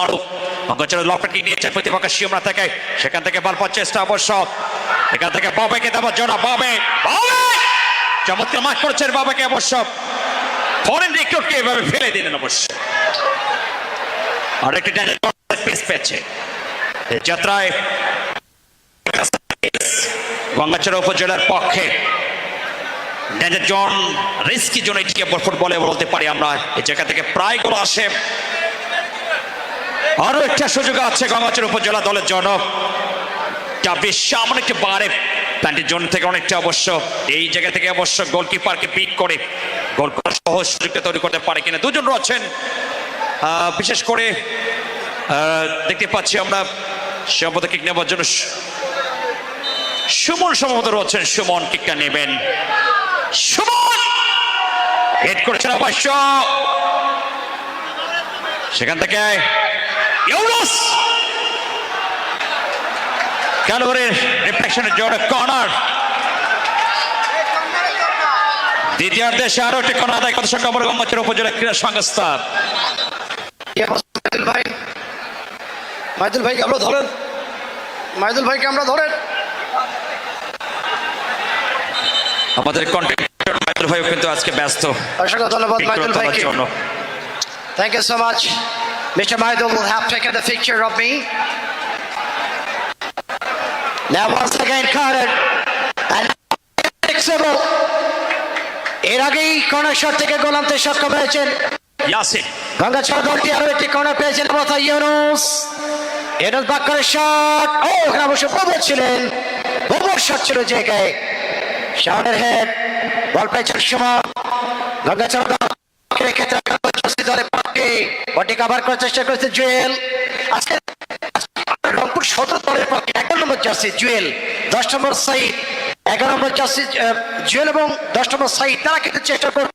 মারুক অঙ্গচর লপেটকে নিয়েছে? প্রতিপক্ষ শিমরা থেকে। সেখান থেকে বল পাওয়ার চেষ্টা অবশ্য। এখান থেকে বাবাকে দেওয়ার জন্য বাবে। বাবে! চমৎকার বাবাকে অবশ্য। ফরেন এভাবে ফেলে দিলেন অবশ্য। আর একটি পেয়েছে। যাত্রায় গঙ্গাচড়া উপজেলার পক্ষে জন রিস্কি জোন এটিকে ফুটবলে বলতে পারি আমরা। এই জায়গা থেকে প্রায় গোল আসে। আরও একটা সুযোগ আছে গঙ্গাচড়া উপজেলা দলের জনক যা বেশ সামনে একটি বারে। প্যান্টের জোন থেকে অনেকটা অবশ্য, এই জায়গা থেকে অবশ্য গোলকিপারকে পিক করে গোল করার সহজ সুযোগটা তৈরি করতে পারে কিনা। দুজন রয়েছেন। বিশেষ করে দেখতে পাচ্ছি আমরা সম্ভবত কিক নেবার জন্য সুমন সম্ভবত রয়েছেন। সুমন কিকটা নেবেন। সুমন! হেড করেছেন অবশ্য। সেখান থেকে ইউনুস ক্যালোরের রিফ্লেকশনের জন্য কর্নার দ্বিতীয়ার্ধে আরও একটি কর্নার আদায় কত সংখ্যা বড় গম্মচের উপজেলা ক্রীড়া সংস্থা ভাই? মাইদুল ভাইকে আমরা ধরেন। মাইদুল ভাইকে আমরা ধরেন। আমাদের কন্টেন্ট মাইদুল ভাইও কিন্তু আজকে ব্যস্ত। অসংখ্য ধন্যবাদ মাইদুল ভাইকে। Thank you so much. Mr. Maidul will have taken the picture of me. Now once again cornered. And flexible. এর আগেই কর্নার শট থেকে গোল আনতে সক্ষম হয়েছেন ইয়াসিন গঙ্গাচড়া দলটি আরও একটি কর্নার পেয়েছেন মাথা ইউনুস ইউনুস বাক্কারের শট ও এখানে অবশ্য প্রবল ছিলেন প্রবল শট ছিল জায়গায় শাওনের হেড বল পেয়েছেন সুমন গঙ্গাচড়া ক্ষেত্রে জর্সি দলের পক্ষে বলটি কাভার করার চেষ্টা করেছে জুয়েল। আজকে রংপুর সদর দলের পক্ষে এগারো নম্বর জার্সি জুয়েল, দশ নম্বর সাইড এগারো নম্বর জার্সি জুয়েল এবং দশ নম্বর সাইড তারা কিন্তু চেষ্টা করবে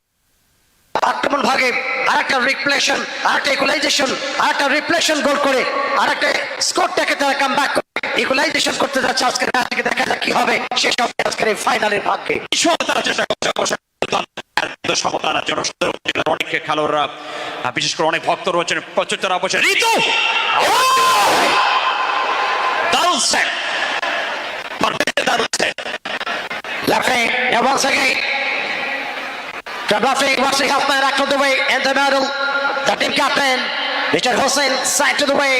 আক্রমণ ভাগে আরেকটা রিপ্লেশন আরেকটা ইকুলাইজেশন আরেকটা রিপ্লেশন গোল করে, আরেকটা স্কোরটাকে তারা কাম ব্যাক ইকুলাইজেশন করতে যাচ্ছে আজকের ম্যাচ থেকে দেখা যাক কি হবে। সেসব আজকের এই ফাইনালের ভাগ্যে। তারা চেষ্টা করছে সমতা অনেক খেলোয়াড়রা বিশেষ করে অনেক ভক্ত রয়েছেন প্রচুর তারা ঋতু দারুণ সেট দারুণ set Lefty, now once again. Trablafi wants to man out of the way in the middle. The team captain, Mr. Hussein, side to the way.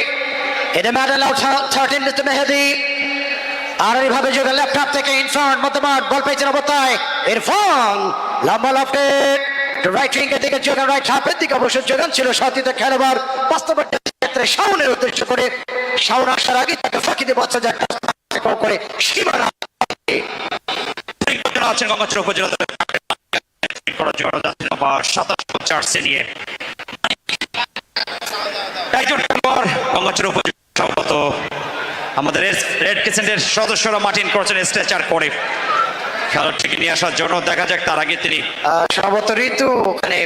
In the middle, out 13, Mr. Mehdi. আর এইভাবে যোগে laptop থেকে in front মধ্যমান বল পেয়েছেন অবস্থায় ইরফান লম্বা lofted right wing এর দিকে যোগান রাইট হাফের দিকে অবশ্য যোগান ছিল সতীতে খেলোয়াড়। বাস্তবের ক্ষেত্রে শাওনের উদ্দেশ্য করে আসার আগে তাকে ফাঁকি দিয়ে বাচ্চা যাক করে সীমানা নিয়ে। একজন সম্ভবত আমাদের রেড ক্রিসেন্টের সদস্যরা মার্টিন করেছেন স্ট্রেচার করে। খেলোয়াড়টিকে নিয়ে আসার জন্য দেখা যাক তার আগে তিনি সম্ভবত ঋতু ওখানে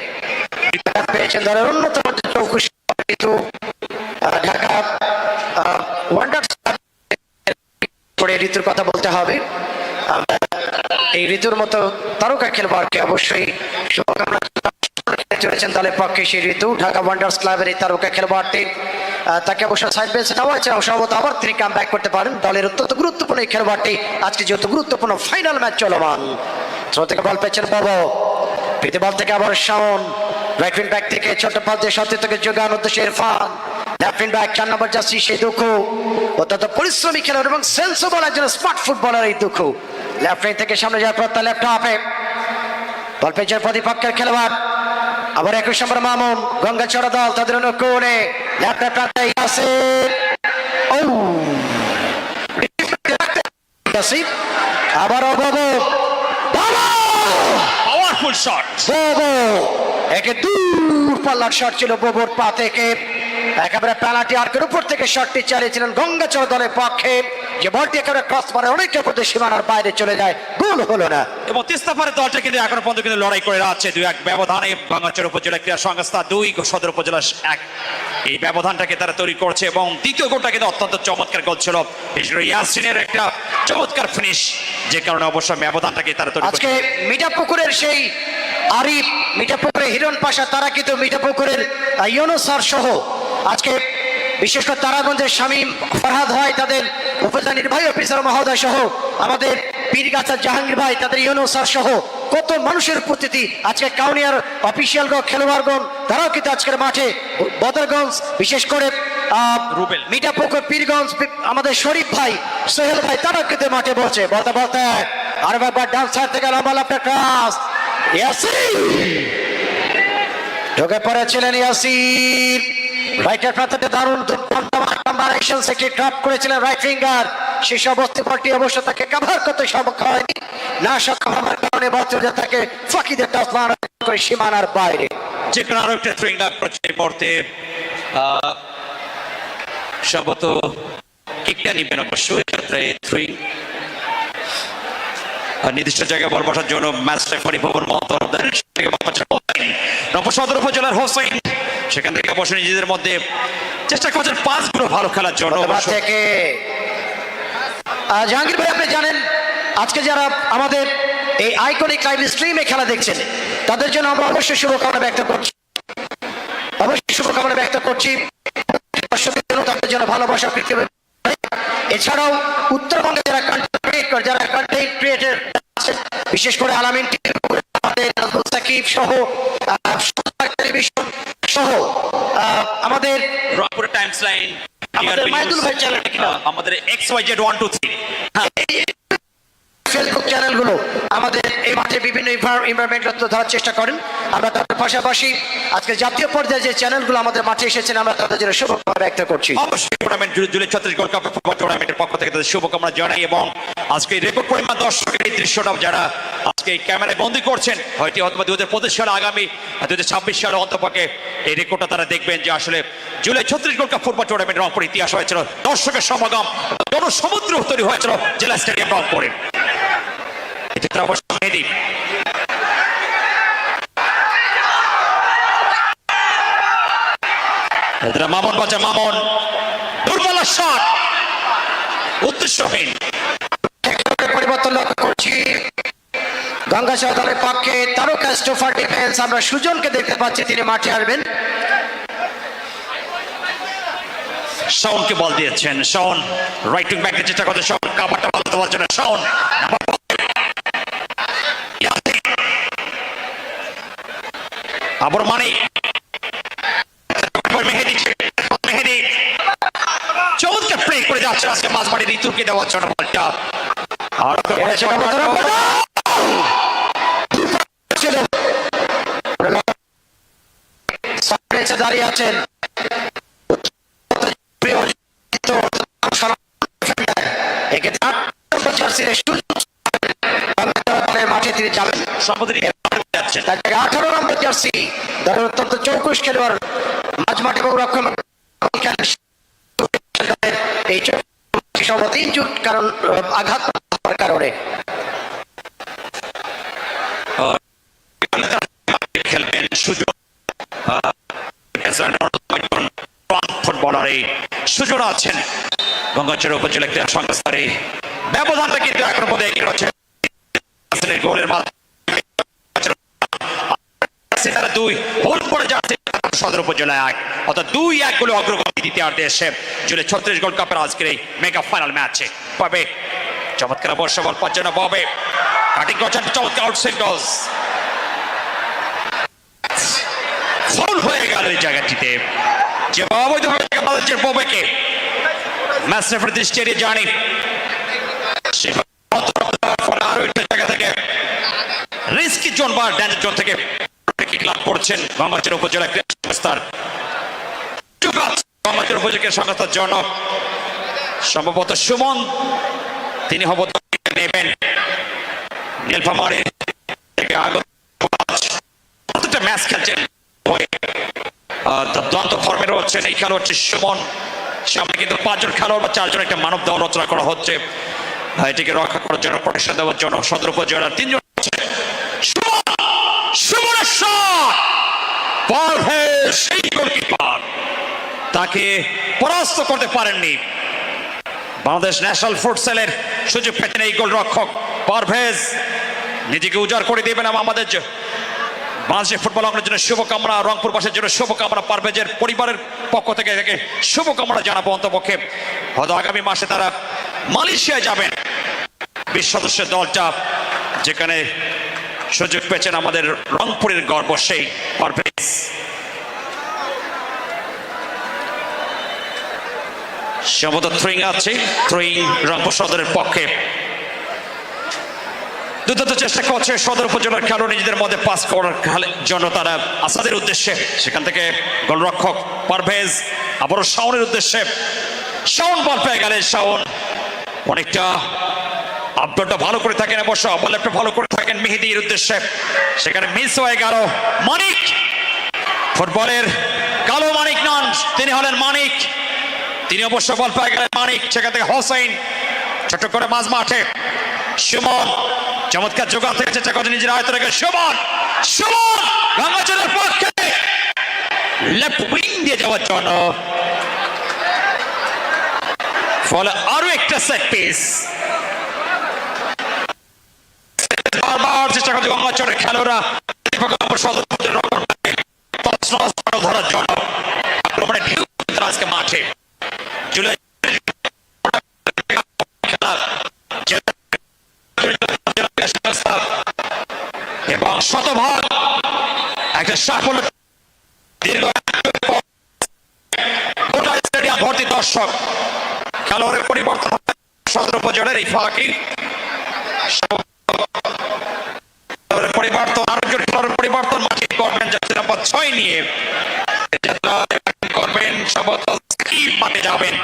পেয়েছেন। দলের যে চৌকুশ ঋতু ঢাকা ওয়ান্ডার ঋতুর কথা বলতে হবে। এই ঋতুর মতো তারকা খেলোয়াড়কে অবশ্যই শুভকামনা চলেছেন দলের পক্ষে সেই ঋতু, ঢাকা ওয়ান্ডার্স ক্লাবের এই তারকা খেলোয়াড়টি। তাকে অবশ্য সাইড বেঞ্চে নেওয়া হয়েছে। সম্ভবত আবার তিনি কাম ব্যাক করতে পারেন। দলের অত্যন্ত গুরুত্বপূর্ণ এই খেলোয়াড়টি আজকে যেহেতু গুরুত্বপূর্ণ ফাইনাল ম্যাচ চলমান। থ্রো থেকে বল পেয়েছেন বাবু প্রীতি বল থেকে আবার শাওন উইং ব্যাক থেকে ছোট পাল দিয়ে সত্যি থেকে যোগান উদ্দেশ্যে ইরফান। উইং ব্যাক চার নম্বর যাচ্ছি সেই দুঃখ। অত্যন্ত পরিশ্রমী খেলোয়াড় এবং সেন্সেবল একজন স্মার্ট ফুটবলার এই দুঃখ। লেফট থেকে সামনে যাওয়ার পর তার লেফট বল পেয়েছেন প্রতিপক্ষের খেলোয়াড়। আবার একুশ নম্বর মামুন। গঙ্গাচড়া দল তাদের অনুকূলে। ইয়াসিন ও আবার বাবু পাওয়ারফুল শট বোবো একে দূর পাল্লার শট ছিল বোবোর পা থেকে একেবারে পেনাল্টি আর্কের উপর থেকে শটটি চালিয়েছিলেন গঙ্গাচর দলের পক্ষে। যে বলটি একেবারে ক্রস মারে অনেকটা পর্যন্ত সীমানার বাইরে চলে যায় গোল হলো না। এবং তিস্তাপাড়ের দলটা কিন্তু এখনও পর্যন্ত কিন্তু লড়াই করে যাচ্ছে দুই এক ব্যবধানে বাংলাচর উপজেলা ক্রীড়া সংস্থা দুই সদর উপজেলা এক। এই ব্যবধানটাকে তারা তৈরি করছে এবং দ্বিতীয় গোলটা কিন্তু অত্যন্ত চমৎকার গোল ছিল। ইয়াসিনের একটা চমৎকার ফিনিশ যে কারণে অবশ্য ব্যবধানটাকে তারা তৈরি আজকে মিঠাপুকুরের সেই আরিফ মিঠাপুকুরের হিরণ পাশা তারা কিন্তু মিঠাপুকুরের ইউনুসার সহ আজকে বিশেষ করে তারাগঞ্জের স্বামী ফরহাদ হয় তাদের উপজেলা নির্বাহী অফিসার মহোদয় সহ আমাদের পীরগাছা জাহাঙ্গীর ভাই তাদের ইউনো স্যার সহ কত মানুষের উপস্থিতি আজকে কাউনিয়ার অফিসিয়ালগণ খেলোয়াড়গণ তারাও কিন্তু আজকের মাঠে বদরগঞ্জ বিশেষ করে। মিঠাপুকুর পীরগঞ্জ আমাদের শরীফ ভাই সোহেল ভাই তারা কিন্তু মাঠে বলছে বলতে বলতে। আর একবার ডান সাইড থেকে লম্বা লম্বা ক্রাস ঢুকে পড়েছিলেন ইয়াসিন। রাইটের দারুণ একটি ড্রপ করেছিলেন রাইট শেষ অবস্থা বলটি অবশ্য তাকে করতে সক্ষম হয়নি। না সক্ষম হওয়ার কারণে তাকে করে সীমানার বাইরে। আরও একটা এই মুহূর্তে সম্ভবত কিকটা নিবেন যাত্রায় থ্রোয়িং নির্দিষ্ট জায়গায় বল বসার জন্য ম্যাচ রেফারি ভবন মহতর নবসদর উপজেলার হোসেন সেখান থেকে অবশ্য নিজেদের মধ্যে চেষ্টা করছেন পাঁচগুলো ভালো খেলার জন্য। থেকে। জাহাঙ্গীর ভাই আপনি জানেন আজকে যারা আমাদের এই আইকনিক লাইভ স্ট্রিমে খেলা দেখছেন তাদের জন্য আমরা অবশ্যই শুভকামনা ব্যক্ত করছি। অবশ্যই শুভকামনা ব্যক্ত করছি। দর্শকের জন্য তাদের জন্য ভালোবাসা এছাড়াও উত্তরবঙ্গে যারা কন্টেন্ট যারা কন্টেন্ট ক্রিয়েটার বিশেষ করে আলামিন টিভি, সাকিব সহ টেলিভিশন সহ আমাদের রংপুর টাইমস লাইন আমাদের মাইদুল ভাই চ্যানেলটা কিনা? আমাদের X Y Z one two three Facebook চ্যানেলগুলো আমাদের এই মাঠে বিভিন্ন ইনভারমেন্ট ধরার চেষ্টা করেন। আমরা তাদের পাশাপাশি আজকে জাতীয় পর্যায়ে যে চ্যানেলগুলো আমাদের মাঠে এসেছেন, আমরা তাদের জন্য শুভকামনা ব্যক্ত করছি। অবশ্যই টুর্নামেন্ট জুড়ে ছত্রিশ গোল্ড কাপ ফুটবল টুর্নামেন্টের পক্ষ থেকে তাদের শুভকামনা জানাই এবং আজকে রেকর্ড পরিমাণ দর্শকের এই দৃশ্যটা যারা আজকে ক্যামেরায় বন্দি করছেন, হয়তো অথবা দু হাজার পঁচিশ সালে আগামী দু হাজার ছাব্বিশ সালে অন্তপক্ষে এই রেকর্ডটা তারা দেখবেন যে আসলে জুলাই ছত্রিশ gold cup football tournament Rangpur ইতিহাস হয়েছিল, দর্শকের সমাগম, জনসমুদ্র তৈরি হয়েছিল জেলা স্টেডিয়াম রংপুরে। এটা অবশ্য মামন বাজা মামন। দুর্বল শট উদ্দেশ্যহীন। পরিবর্তন লক্ষ্য করছি। গঙ্গাসাগর দলের পক্ষে তারকা স্টোফার ডিফেন্স আমরা সুজনকে দেখতে পাচ্ছি তিনি মাঠে আসবেন। শাওনকে বল দিয়েছেন। শাওন রাইট উইং ব্যাকের চেষ্টা করতে শাওন কাভারটা ভালো দেওয়ার জন্য শাওন। আবার মানে মেহেদি মেহেদি। চৌদ্দ প্লে করে যাচ্ছে আজকে মাঝবাড়ি ঋতুকে দেওয়ার জন্য বলটা দাঁড়িয়ে আছেন। মাঠে তিনি যাবেন। সম্পত্তি আঠারো নম্বর জার্সি। অত্যন্ত চৌকুশ খেলোয়াড়। মাঝ মাঠে এবং রক্ষণ এই চৌকুশ সহ কারণ আঘাত কারণে খেলবেন সুযোগ আছেন গঙ্গাচর উপজেলা ক্রীড়া ব্যবধানটা কিন্তু এখন এগিয়ে রয়েছে দুই সদর উপজেলায় এক। অর্থাৎ দুই এক গোলে অগ্রগতি দ্বিতীয়ার্ধে এসে জুড়ে ছত্রিশ গোল কাপের আজকের এই মেগা ফাইনাল ম্যাচে পাবে চমৎকার বর্ষ বল, পাঁচ জন্য পাবে। কাটিং করছেন চমৎকার আউটসাইড গলস ফাউল হয়ে গেল এই জায়গাটিতে। যে অবৈধভাবে বাংলাদেশের ববেকে। ম্যাচ রেফারি দৃষ্টি এড়িয়ে জানি। আরও একটা জায়গা থেকে রিস্কি জোন বা ড্যান্স জোন থেকে করছেন গঙ্গাচর উপজেলা সংস্থার গঙ্গাচর উপজেলা সংস্থার জন্য সম্ভবত সুমন। তিনি হব নেবেন। ম্যাচ খেলছেন। ফর্মে রয়েছেন এই খেলোয়াড়টি সুমন। সামনে কিন্তু পাঁচজন খেলোয়াড় বা চারজন একটা মানব দেওয়া রচনা করা হচ্ছে। এটিকে রক্ষা করার জন্য প্রোটেকশন দেওয়ার জন্য সদর উপজেলার তিনজন আছে। সুমন! সুমনের shot! পারভেজ সেই গোলকিপার তাকে পরাস্ত করতে পারেননি। বাংলাদেশ ন্যাশনাল ফুটসেলের সুযোগ পেতেন এই গোল রক্ষক পারভেজ। নিজেকে উজাড় করে দেবেন আমাদের বাংলাদেশের ফুটবল অঙ্গনের জন্য শুভকামনা, রংপুর বাসের জন্য শুভকামনা, পারভেজের পরিবারের পক্ষ থেকে থেকে শুভকামনা জানাব অন্তপক্ষে। হয়তো আগামী মাসে তারা মালয়েশিয়ায় যাবেন। বিশ সদস্যের দলটা যেখানে সুযোগ পেয়েছেন আমাদের রংপুরের গর্ব সেই পারভেজ। সম্ভবত থ্রোয়িং আছে থ্রোয়িং রংপুর সদরের পক্ষে। দুর্দান্ত চেষ্টা করছে সদর উপজেলার খেলো নিজেদের মধ্যে পাস করার জন্য তারা আসাদের উদ্দেশ্যে। সেখান থেকে গোলরক্ষক পারভেজ, আবারও শাওনের উদ্দেশ্যে। শাওন বল পেয়ে গেলেন শাওন অনেকটা আপডেটটা ভালো করে থাকেন অবশ্য বলেপটা ভালো করে থাকেন মেহেদির উদ্দেশ্যে। সেখানে মিস হয়ে গেল মানিক। ফুটবলের কালো মানিক নন, তিনি হলেন মানিক। তিনি অবশ্য বল পেয়ে গেলেন মানিক, সেখান থেকে হোসেন, ছোট করে মাঝ মাঠে। সুমন, চমৎকার থেকে চেষ্টা করছে নিজের আয়ত্ত রেখে সুমন সুমন গঙ্গাচলের পক্ষে। লেফট উইং দিয়ে যাওয়ার জন্য। ফলে আরও একটা সেট পিস চেষ্টা করছে গঙ্গাচরের খেলোয়াড়রা। ধরার জন্য। দর্শক খেলোয়াড়ের পরিবর্তন সদর উপজেলার এই খেলোয়াড়ের পরিবর্তন আরেকজন খেলোয়াড়ের পরিবর্তন। মাঠে করবেন ছয় নিয়ে। করবেন মাঠে যাবেন?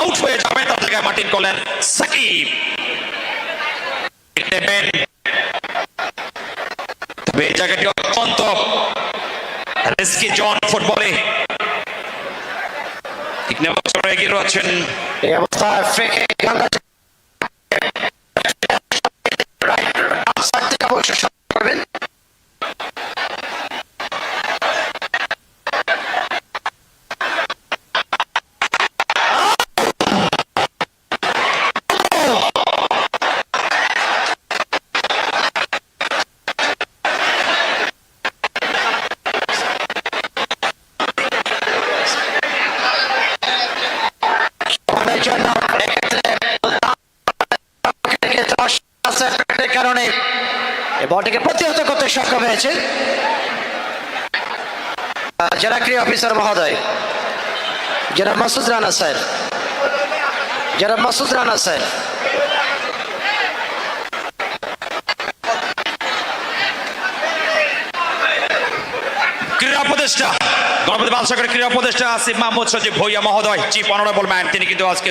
আউট হয়ে তার জায়গায় করলেন সাকিব। এই জায়গাটি অত্যন্ত রিস্কি জন ফুটবলে ঠিক নেওয়া এগিয়ে রয়েছেন। এই অবস্থায় বলটিকে প্রতিহত করতে সক্ষম হয়েছে। জেলা ক্রীড়া অফিসার মহোদয় যারা মাসুদ রানা স্যার যারা মাসুদ রানা স্যার। উপদেষ্টা ক্রীড়া উপদেষ্টা মাহমুদ মহোদয় তিনি কিন্তু আজকে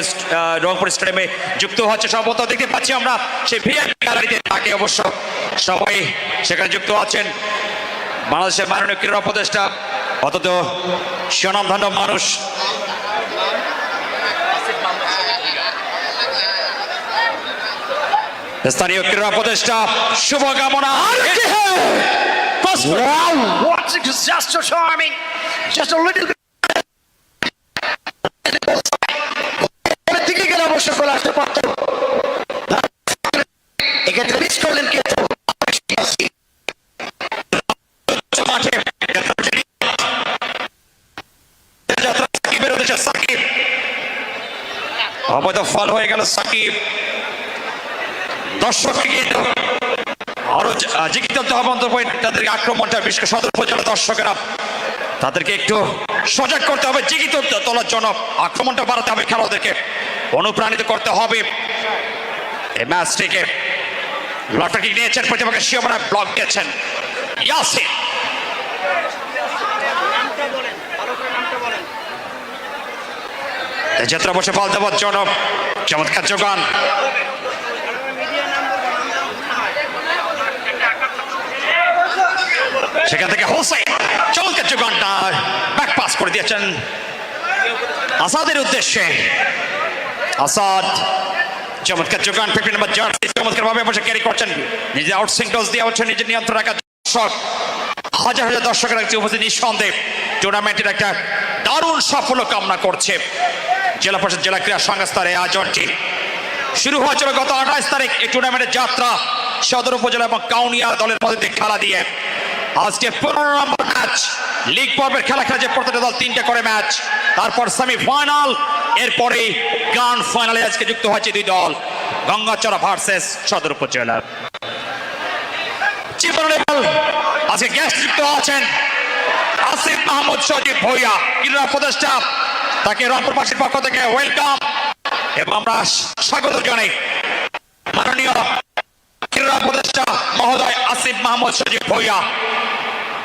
যুক্ত হচ্ছে। পাচ্ছি আমরা সেই তাকে অবশ্য সবাই সেখানে যুক্ত আছেন। বাংলাদেশের মাননীয় ক্রীড়া উপদেষ্টা অন্তত স্বনামধন্য মানুষ। স্থানীয় ক্রীড়া উপদেষ্টা শুভকামনা। Wow, what a disaster মাঠে সাকিব অবৈধ ফল হয়ে গেল সাকিব। দর্শককে আরও হবে অন্তর্প তাদেরকে আক্রমণটা বিশেষ করে উপজেলা দর্শকেরা। তাদেরকে একটু সজাগ করতে হবে জীবিত তোলার জন্য। আক্রমণটা বাড়াতে হবে খেলোয়াড়দেরকে। অনুপ্রাণিত করতে হবে। এই ম্যাচটিকে লটারি নিয়েছেন প্রতিপক্ষের শিবরা ব্লক দিয়েছেন। ইয়াসিন। যাত্রা বসে বল দেওয়ার জন্য চমৎকার যোগান। সেখান থেকে হোসেন, চমৎকার যোগানটা ব্যাক পাস করে দিয়েছেন। আসাদের উদ্দেশ্যে আসাদ চমৎকার যোগান ফিফটি নাম্বার জার্সি চমৎকার ভাবে বসে ক্যারি করছেন। নিজে আউটসিং টস দিয়ে হচ্ছে নিজের নিয়ন্ত্রণ রাখা দর্শক। হাজার হাজার দর্শকের একটি উপস্থিত নিঃসন্দেহ টুর্নামেন্টের একটা দারুণ সাফল্য কামনা করছে জেলা পরিষদ, জেলা ক্রীড়া সংস্থার এই আয়োজনটি শুরু হয়েছিল গত আঠাশ তারিখ এই টুর্নামেন্টের যাত্রা সদর উপজেলা এবং কাউনিয়া দলের মধ্যে খেলা দিয়ে। আজকে পনেরো নম্বর ম্যাচ লিগ পর্বের খেলা খেলেছে প্রতিটা দল তিনটা করে ম্যাচ তারপর সেমিফাইনাল এরপরে গ্রান্ড ফাইনালে আজকে যুক্ত হয়েছে দুই দল গঙ্গাচড়া ভার্সেস সদর উপজেলা আজকে গেস্ট যুক্ত আছেন আসিফ মাহমুদ, সজীব ভইয়া, ক্রীড়া উপদেষ্টা তাকে রংপুরবাসীর পক্ষ থেকে ওয়েলকাম এবং আমরা স্বাগত জানাই মাননীয় ক্রীড়া উপদেষ্টা মহোদয় আসিফ মাহমুদ, সজীব ভৈয়া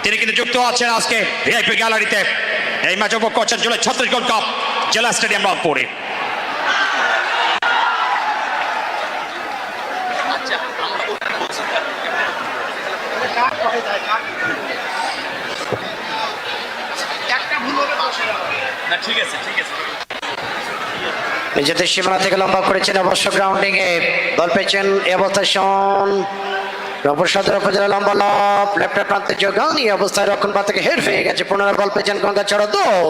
তিনি কিন্তু যুক্ত আছেন আজকে ভিআইপি গ্যালারিতে এই ম্যাচ উপভোগ করছেন জুলাই ছত্রিশ গোল্ড কাপ, জেলা স্টেডিয়াম রংপুরে। নিজেদের সীমানা থেকে লম্বা করেছেন অবশ্য গ্রাউন্ডিং এ বল পেয়েছেন এ অবস্থায় শন রংপুর সদর উপজেলা লম্বা লব লেফটের প্রান্তে যোগান অবস্থায় রক্ষণ পা থেকে হের গেছে। পুনরায় বল গঙ্গা চড়া দল।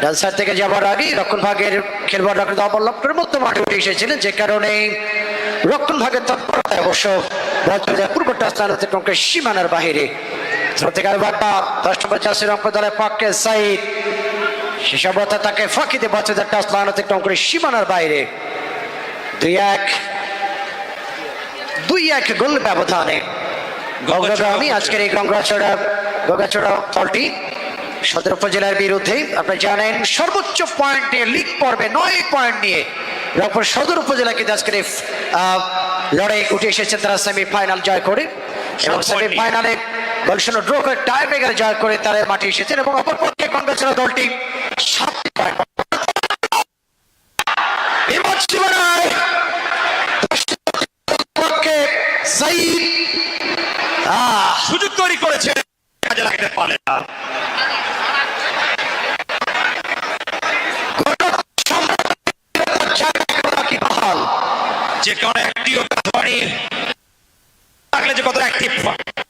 ডান থেকে যাবার আগে রক্ষণ ভাগের খেলবার দাবর লক্ষ্যের মধ্যে মাঠে উঠে এসেছিলেন, যে কারণে রক্ষণ ভাগের তৎপরতায় অবশ্য যায় পূর্ব টাস্তান অতিক্রমকে সীমানার বাহিরে। সত্যিকার বার্তা দশ নম্বর চাষি রংপুর দলের পক্ষে সাইড শেষাবতা তাকে ফাঁকি দিয়ে বাচ্চাদের টাচ লাইন অতিক্রম করে সীমানার বাইরে দুই এক দুই এক গোল ব্যবধানে। গঙ্গাগ্রামী আজকের এই দলটি সদর উপজেলার বিরুদ্ধে জানেন সর্বোচ্চ পয়েন্ট নিয়ে লিগ পর্বে নয় পয়েন্ট নিয়ে রংপুর সদর উপজেলা কিন্তু আজকের এই লড়াই উঠে এসেছে। তারা সেমিফাইনাল জয় করে এবং। সেমিফাইনালে গোলশূন্য ড্র করে টাই ব্রেকারে জয় করে তারা মাঠে এসেছেন এবং অপরপক্ষে গঙ্গাচড়া দলটি সাতটি সুযোগ তৈরি করেছে। কাজে লাগাতে পারে না। যে কারণে একটিও কাজবাড়ি থাকলে যে কত অ্যাক্টিভ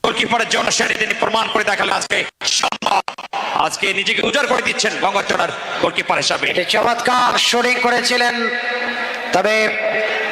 গোলকিপারের জন্য সেটি তিনি প্রমাণ করে দেখালেন আজকে সম্ভব। আজকে নিজেকে উজাড় করে দিচ্ছেন গঙ্গাচড়ার গোলকিপার হিসাবে। চমৎকার শুটিং করেছিলেন। তবে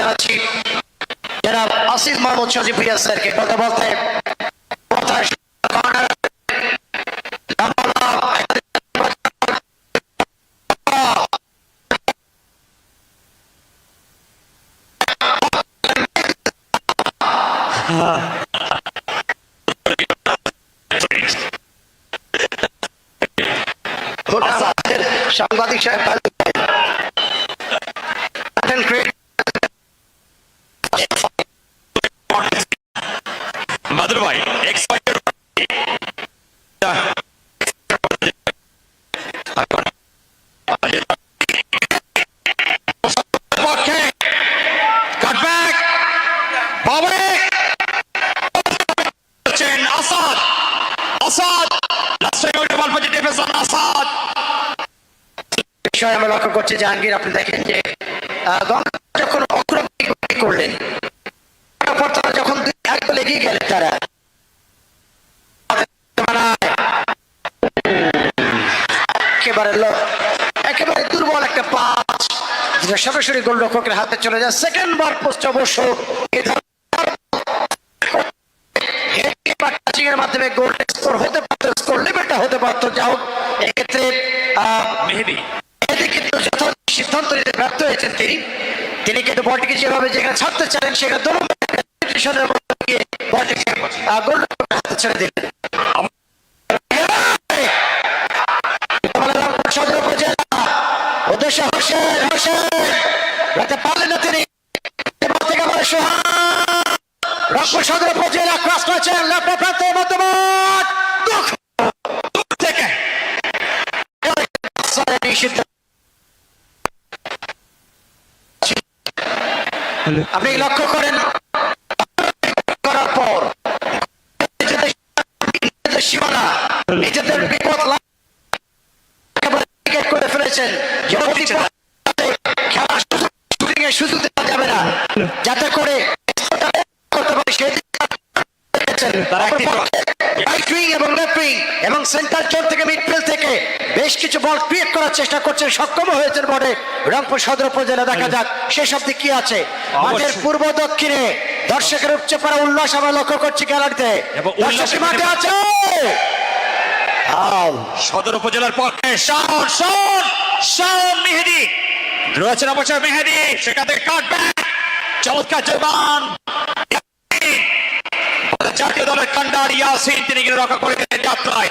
জানাচ্ছি যারা আসিফ মাহমুদ ভুইয়া স্যারকে কথা বলতে সাংবাদিক সাহেব বিষয় আমরা লক্ষ্য করছি জাহাঙ্গীর আপনি দেখেন যে যখন অগ্রগতি করলেন তারপর তারা যখন এগিয়ে গেলেন তারা, একেবারে একেবারে দুর্বল একটা গোলরক্ষকের হাতে চলে যায়। সেকেন্ড বার পোস্ট অবশ্য এর মাধ্যমে গোল স্কোর হতে পারতো স্কোর লেভেলটা হতে পারতো। যা হোক, এক্ষেত্রে মেহেদি। এতে কিন্তু যথাযথ সিদ্ধান্ত নিতে ব্যর্থ হয়েছেন তিনি তিনি কিন্তু বলটিকে যেভাবে যেখানে ছাড়তে চান সেখানে হাতে ছেড়ে দিলেন সদর উপজেলা ক্রস করেছেন লেফট প্রান্তে মধ্যমাঠ আপনি লক্ষ্য করেন করার পর সীমানা নিজেদের বিপদ করে ফেলেছেন শুধু দেওয়া যাবে না যাতে করে করতে পারে সেদিন। তারা এবং এবং সেন্টার জোন থেকে মিডফিল্ড থেকে বেশ কিছু বল ক্রিয়েট করার চেষ্টা করছেন সক্ষম হয়েছেন বটে। রংপুর সদর উপজেলা দেখা যাক সেসব দিক কি আছে। মাঠের পূর্ব দক্ষিণে দর্শকের উপচে পড়া উল্লাস আমরা লক্ষ্য করছি গ্যালারিতে। মাঠে আছে। সদর উপজেলার পক্ষে শাওন শাওন শাওন মেহেদি। রয়েছেন অবসর মেহেদি সেখান থেকে কাটব্যাক চমৎকার জবান। জাতীয় দলের কান্ডার ইয়াসিন তিনি কিন্তু রক্ষা করে দিলেন যাত্রায়